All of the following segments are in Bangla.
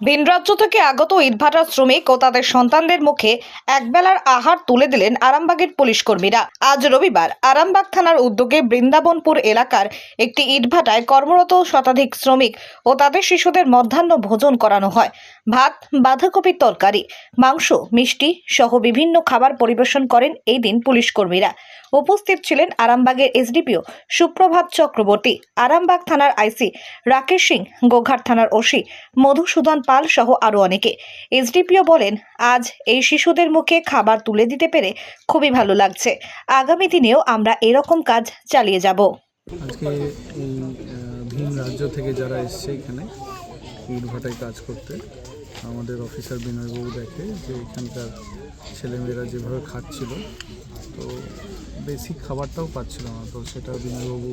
ভিন রাজ্য থেকে আগত ইটভাটা শ্রমিক ও তাদের সন্তানদের মুখে একবেলার আহার তুলে দিলেন আরামবাগের পুলিশ কর্মীরা। আজ রবিবার আরামবাগ থানার উদ্যোগে বৃন্দাবনপুর এলাকার একটি ইটভাটায় কর্মরত শতাধিক শ্রমিক ও তাদের শিশুদের মধ্যাহ্ন ভোজন করানো হয়। ভাত, বাঁধাকপির তরকারি, মাংস, মিষ্টি সহ বিভিন্ন খাবার পরিবেশন করেন এই দিন পুলিশ কর্মীরা। উপস্থিত ছিলেন আরামবাগের এসডিপিও সুপ্রভাত চক্রবর্তী, আরামবাগ থানার আইসি রাকেশ সিং, গোঘাট থানার ওসি মধুসূদন পাল সহ আরও অনেকে। এসডিপিও বলেন, আজ এই শিশুদের মুখে খাবার তুলে দিতে পেরে খুবই ভালো লাগছে। আগামী দিনেও আমরা এরকম কাজ চালিয়ে যাব। আজকে ভিন রাজ্য থেকে যারা এসছে এখানে, ইটভাটায় কাজ করতে, আমাদের অফিসার বিনয়বাবু দেখে যে এখানকার ছেলেমেয়েরা যেভাবে খাচ্ছিল, তো বেসিক খাবারটাও পাচ্ছিল না। তো সেটা বিনয়বাবু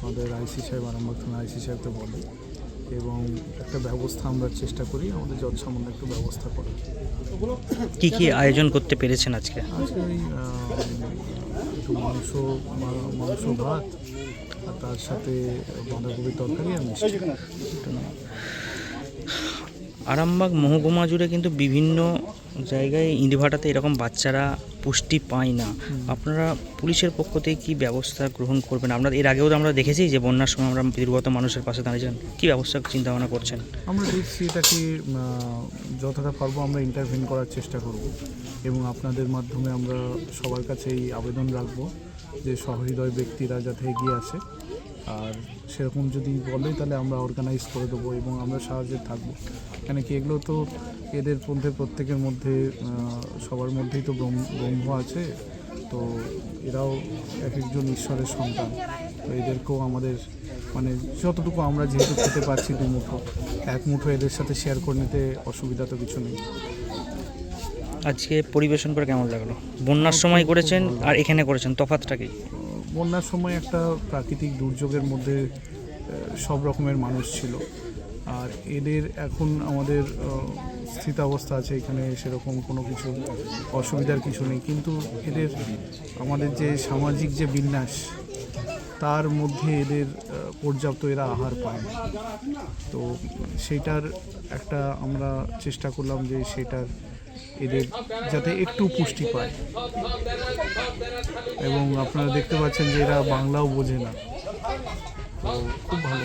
আমাদের আইসি সাহেব, আরামবাগ থানা আইসি সাহেবকে বলে। এবং একটা ব্যবস্থা আমরা চেষ্টা করি আমাদের যৎসামান্য একটু ব্যবস্থা করার। কি কি আয়োজন করতে পেরেছেন আজকে? আজকে ওই একটু মাংস মাংস ভাত আর তার সাথে বাঁধাকপির তরকারি আর মিষ্টি। আরামবাগ মহকুমা জুড়ে কিন্তু বিভিন্ন জায়গায় ইটভাটাতে এরকম বাচ্চারা পুষ্টি পায় না। আপনারা পুলিশের পক্ষ থেকে কী ব্যবস্থা গ্রহণ করবেন? আমরা এর আগেও তো আমরা দেখেছি যে বন্যার সময় আমরা দুর্গত মানুষের পাশে দাঁড়িয়েছেন কী ব্যবস্থা চিন্তা ভাবনা করছেন? আমরা দেখছি এটাকে যতটা পারব আমরা ইন্টারভিন করার চেষ্টা করব এবং আপনাদের মাধ্যমে আমরা সবার কাছে এই আবেদন রাখব যে সহৃদয় ব্যক্তিরা যাতে এগিয়ে আসে। আর সেরকম যদি বলে, তাহলে আমরা অর্গানাইজ করে দেবো এবং আমরা সাহায্যে থাকব। কেন কি এগুলো তো এদের মধ্যে, প্রত্যেকের মধ্যে সবার মধ্যেই তো ব্রহ্ম- আছে। তো এরাও এক একজন ঈশ্বরের সন্তান। তো এদেরকেও আমাদের মানে যতটুকু আমরা যেহেতু খেতে পারছি দু মুঠো, এক মুঠো এদের সাথে শেয়ার করে নিতে অসুবিধা তো কিছু নেই। আজকে পরিবেশন করে কেমন লাগল? বন্যার সময় করেছেন আর এখানে করেছেন তফাতটা কি? বন্যার সময় একটা প্রাকৃতিক দুর্যোগের মধ্যে সব রকমের মানুষ ছিল। আর এদের এখন আমাদের স্থিতাবস্থা আছে, এখানে সেরকম কোনো কিছু অসুবিধার কিছু নেই। কিন্তু এদের, আমাদের যে সামাজিক যে বিন্যাস, তার মধ্যে এদের পর্যাপ্ত এরা আহার পায় না। তো সেটার একটা আমরা চেষ্টা করলাম যে সেটার এদের যাতে একটু পুষ্টি পায়। এবং আপনারা দেখতে পাচ্ছেন যে এরা বাংলাও বোঝে না। তো খুব ভালো।